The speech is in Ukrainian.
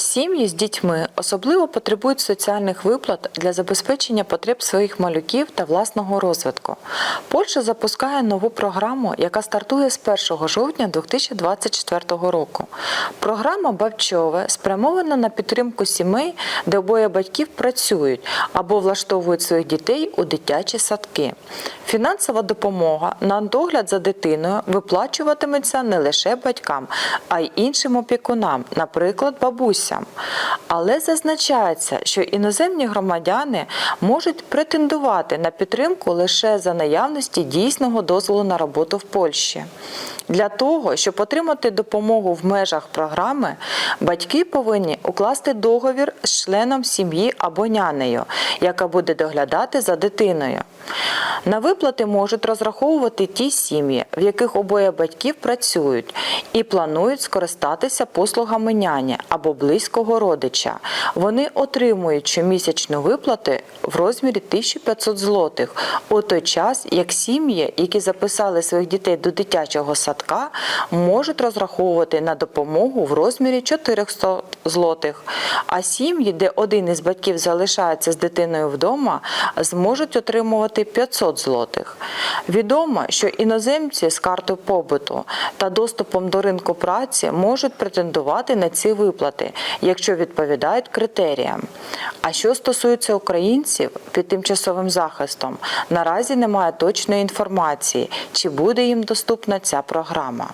Сім'ї з дітьми особливо потребують соціальних виплат для забезпечення потреб своїх малюків та власного розвитку. Польща запускає нову програму, яка стартує з 1 жовтня 2024 року. Програма Бавчове спрямована на підтримку сімей, де обоє батьків працюють або влаштовують своїх дітей у дитячі садки. Фінансова допомога на догляд за дитиною виплачуватиметься не лише батькам, а й іншим опікунам, наприклад, бабусям. Але зазначається, що іноземні громадяни можуть претендувати на підтримку лише за наявності дійсного дозволу на роботу в Польщі. Для того, щоб отримати допомогу в межах програми, батьки повинні укласти договір з членом сім'ї або нянею, яка буде доглядати за дитиною. На виплати можуть розраховувати ті сім'ї, в яких обоє батьків працюють і планують скористатися послугами няні або близького родича. Вони отримують щомісячну виплати в розмірі 1500 злотих, у той час як сім'ї, які записали своїх дітей до дитячого садка, можуть розраховувати на допомогу в розмірі 400 злотих. А сім'ї, де один із батьків залишається з дитиною вдома, зможуть отримувати 500 злотих. Відомо, що іноземці з карти побуту та доступом до ринку праці можуть претендувати на ці виплати, якщо відповідають критеріям. А що стосується українців під тимчасовим захистом, наразі немає точної інформації, чи буде їм доступна ця програма.